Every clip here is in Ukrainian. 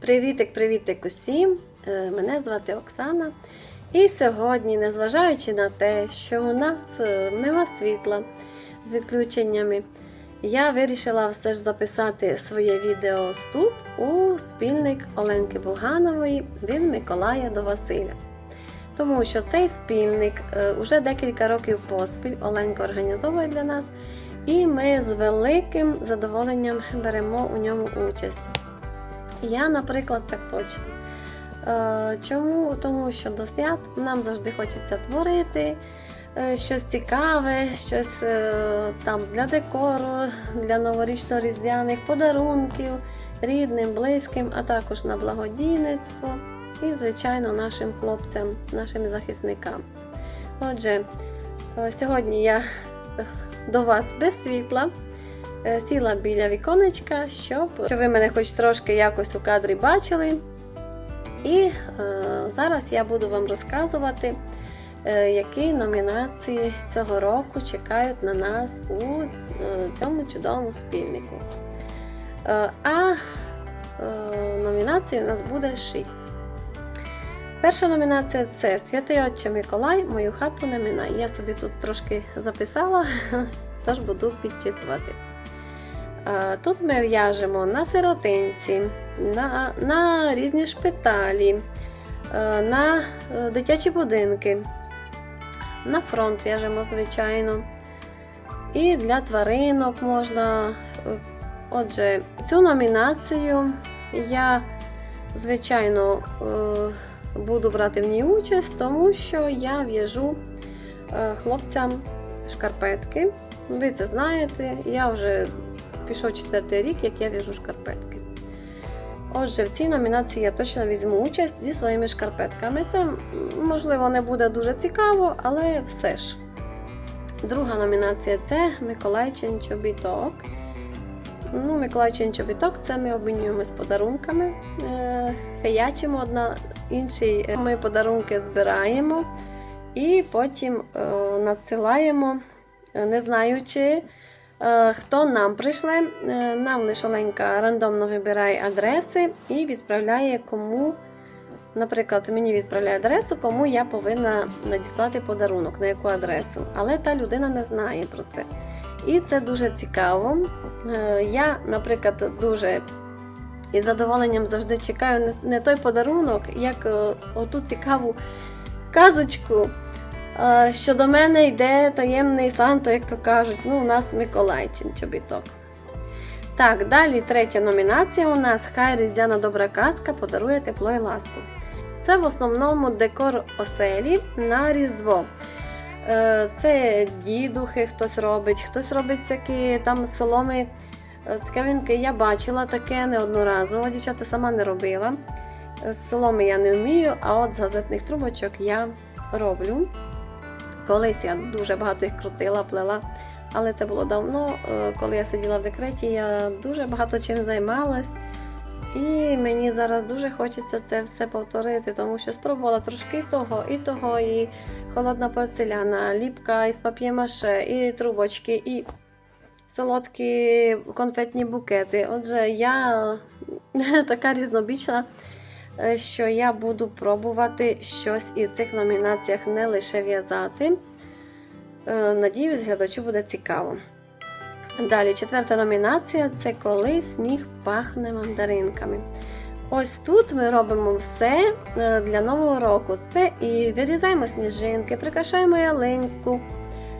Привітик-привітик усім! Е, Мене звати Оксана. І сьогодні, незважаючи на те, що у нас е, нема світла з відключеннями, я вирішила все ж записати своє відео вступ у спільник Оленки Буганової від Миколая до Василя. Тому що цей спільник е, уже декілька років поспіль Оленка організовує для нас, і ми з великим задоволенням беремо у ньому участь. Я, наприклад, так точно. Е, Чому? Тому що до свят нам завжди хочеться творити е, щось цікаве, щось е, там для декору, для новорічно-різдвяних подарунків, рідним, близьким, а також на благодійництво і, звичайно, нашим хлопцям, нашим захисникам. Отже, сьогодні я до вас без світла. Е, Сіла біля віконечка, щоб, щоб ви мене хоч трошки якось у кадрі бачили. І е, зараз я буду вам розказувати, е, які номінації цього року чекають на нас у е, цьому чудовому спільнику. Е, а е, номінацій у нас буде 6. Перша номінація це Святий Отче Миколай, мою хату не минай. Я собі тут трошки записала, тож буду підчитувати. Тут ми в'яжемо на сиротинці, на, на різні шпиталі, е, на е, дитячі будинки, на фронт в'яжемо, звичайно. І для тваринок можна. Е, Отже, цю номінацію я, звичайно, буду брати в ній участь, тому що я в'яжу хлопцям шкарпетки. Ви це знаєте, я вже пішов четвертий рік, як я в'яжу шкарпетки. Отже, в цій номінації я точно візьму участь зі своїми шкарпетками. Це, можливо, не буде дуже цікаво, але все ж. Друга номінація це Миколайчин чобіток. Ну, Миколайчин чобіток це ми обмінюємо з подарунками. Е, Феячимо одна інший. е, Ми подарунки збираємо і потім е, надсилаємо, не знаючи. Е, Хто нам прийшле, нам лише Оленька рандомно вибирає адреси і відправляє кому, наприклад, мені відправляє адресу, кому я повинна надіслати подарунок, на яку адресу. Але та людина не знає про це. І це дуже цікаво. Е, Я, наприклад, дуже із задоволенням завжди чекаю не- не той подарунок, як е, оту цікаву казочку. Е, що до мене йде таємний Санта, як то кажуть. Ну, у нас Миколайчин чобіток. Так, далі третя номінація у нас Хай Різдвяна добра казка подарує тепло і ласку. Це в основному декор оселі на Різдво. Е, Це дідухи хтось робить, хтось робить всякі там соломи, е, цікавинки. Я бачила таке неодноразово, дівчата сама не робила. Соломи я не вмію, а от з газетних трубочок я роблю. Колись я дуже багато їх крутила, плела, але це було давно, е, коли я сиділа в декреті, я дуже багато чим займалась. І мені зараз дуже хочеться це все повторити, тому що спробувала трошки того, і того, і холодна порцеляна, ліпка із пап'ємаше, і трубочки, і солодкі конфетні букети. Отже, я така різнобічна, що я буду пробувати щось і в цих номінаціях не лише в'язати. Е, Надіюсь, глядачу буде цікаво. Далі, четверта номінація це коли сніг пахне мандаринками. Ось тут ми робимо все е, для нового року. Це і вирізаємо сніжинки, прикрашаємо ялинку,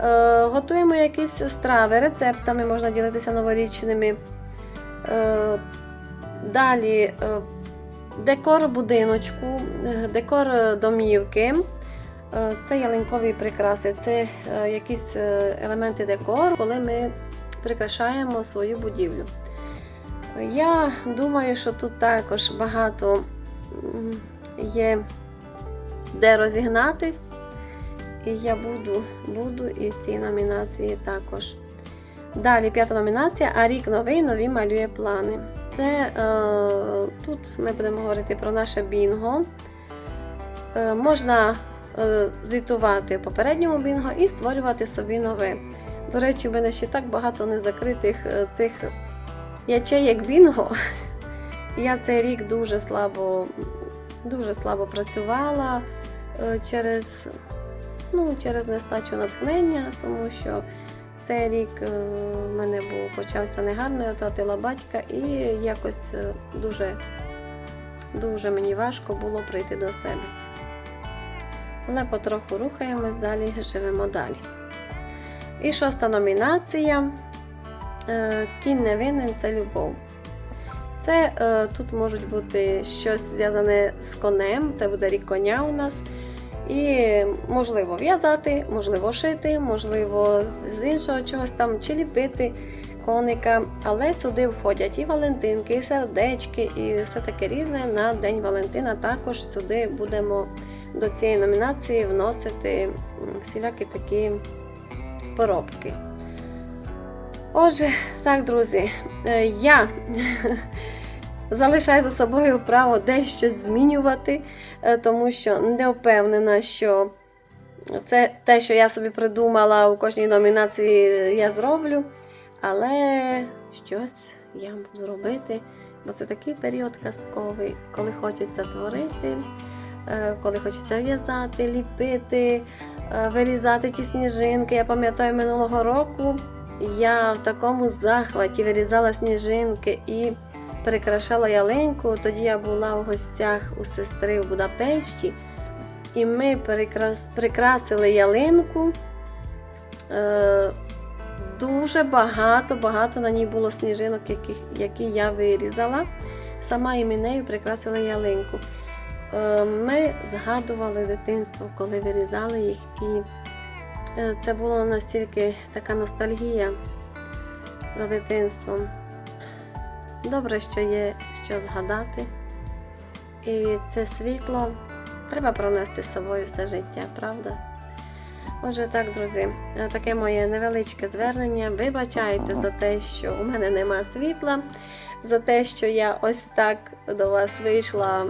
е, готуємо якісь страви, рецептами можна ділитися новорічними. Е, Далі е, декор будиночку, е, декор е, домівки. Е, Це ялинкові прикраси, це якісь елементи декору, коли ми прикрашаємо свою будівлю. Я думаю, що тут також багато є де розігнатись, і я буду, буду і в цій номінації також. Далі п'ята номінація, а рік новий нові малює плани. Це е, тут ми будемо говорити про наше бінго. Е, можна е, звітувати попередньому бінго і створювати собі нове. До речі, в мене ще так багато незакритих е, цих ячеєк бінго, Я цей рік дуже слабо, дуже слабо працювала е, через, ну, через нестачу натхнення, тому що цей рік е, в мене був почався негарно, я втратила батька, і якось е, дуже, дуже мені важко було прийти до себе. Але потроху рухаємось далі, живемо далі. І шоста номінація. Е, Кінь не винен це любов. Це тут можуть бути щось зв'язане з конем, це буде рік коня у нас. І можливо в'язати, можливо шити, можливо з, іншого чогось там чи ліпити коника. Але сюди входять і Валентинки, і сердечки, і все таке різне на День Валентина. Також сюди будемо до цієї номінації вносити всілякі такі поробки. Отже, так, друзі, е, я залишаю за собою право дещо змінювати, е, тому що не впевнена, що це те, що я собі придумала у кожній номінації, я зроблю. Але щось я буду робити, бо це такий період казковий, коли хочеться творити, е, коли хочеться в'язати, ліпити, е, вирізати ті сніжинки. Я пам'ятаю минулого року. Я в такому захваті вирізала сніжинки і прикрашала яленьку. Тоді я була в гостях у сестри в Будапешті, і ми прикрас... прикрасили ялинку. Е... Дуже багато, багато на ній було сніжинок, які, які я вирізала. Сама іменею прикрасила ялинку. Е... Ми згадували дитинство, коли вирізали їх. і Е, Це було настільки така ностальгія за дитинством. Добре, що є що згадати. І це світло треба пронести з собою все життя, правда? Отже, так, друзі, таке моє невеличке звернення. Вибачайте за те, що у мене нема світла, за те, що я ось так до вас вийшла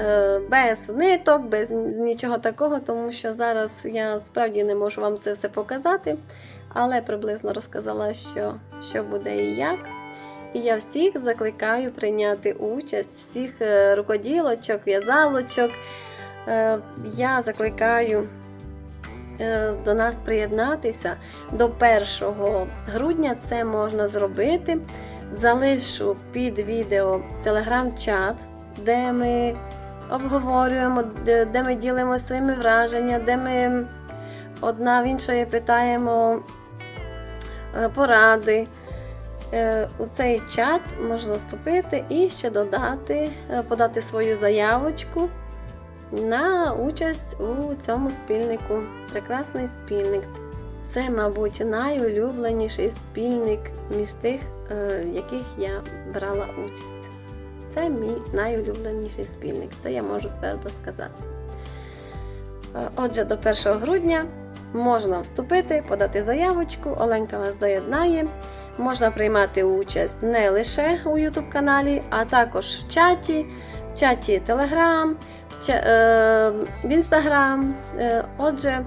Е, без ниток, без нічого такого, тому що зараз я справді не можу вам це все показати, але приблизно розказала, що, що буде і як. І я всіх закликаю прийняти участь, всіх е, рукоділочок, в'язалочок. Е, Я закликаю до нас приєднатися до 1 грудня. Це можна зробити. Залишу під відео телеграм-чат, де ми обговорюємо, де, ми ділимо своїми враженнями, де ми одна в іншої питаємо е, поради. Е, у цей чат можна вступити і ще додати, е, подати свою заявочку на участь у цьому спільнику. Прекрасний спільник. Це, мабуть, найулюбленіший спільник між тих, в яких я брала участь. Це мій найулюбленіший спільник, це я можу твердо сказати. Е, отже, до 1 грудня можна вступити, подати заявочку, Оленка вас доєднає. Можна приймати участь не лише у YouTube каналі, а також в чаті, в чаті Telegram, в Instagram. Е, отже,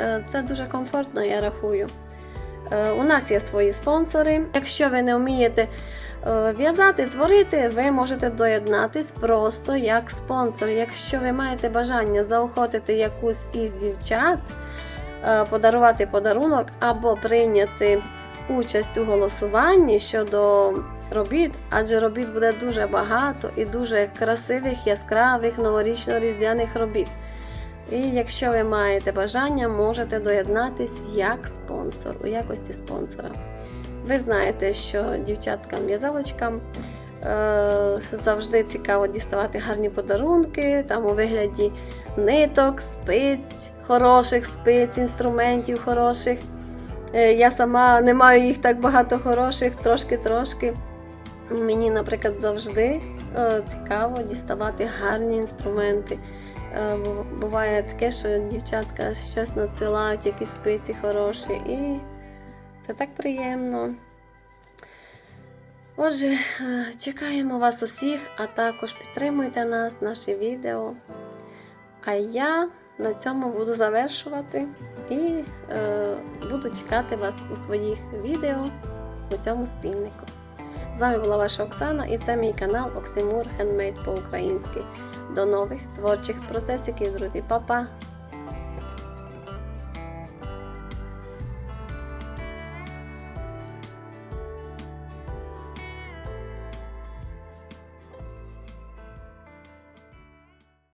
е, це дуже комфортно, я рахую. У нас є свої спонсори. Якщо ви не вмієте Е, в'язати, творити, ви можете доєднатись просто як спонсор. Якщо ви маєте бажання заохотити якусь із дівчат, е, подарувати подарунок або прийняти участь у голосуванні щодо робіт, адже робіт буде дуже багато і дуже красивих, яскравих, новорічно-різдвяних робіт. І якщо ви маєте бажання, можете доєднатись як спонсор, у якості спонсора. Ви знаєте, що дівчаткам-в'язалочкам е, завжди цікаво діставати гарні подарунки, там у вигляді ниток, спиць, хороших спиць, інструментів хороших. Е, я сама не маю їх так багато хороших, трошки-трошки. Мені, наприклад, завжди е, цікаво діставати гарні інструменти. Е, буває таке, що дівчатка щось надсилають, якісь спиці хороші. і це так приємно. Отже, чекаємо вас усіх, а також підтримуйте нас, наші відео. А я на цьому буду завершувати і е, буду чекати вас у своїх відео у цьому спільнику. З вами була ваша Оксана і це мій канал Оксимур Хендмейд по-українськи. До нових творчих процесиків, друзі, Па-па!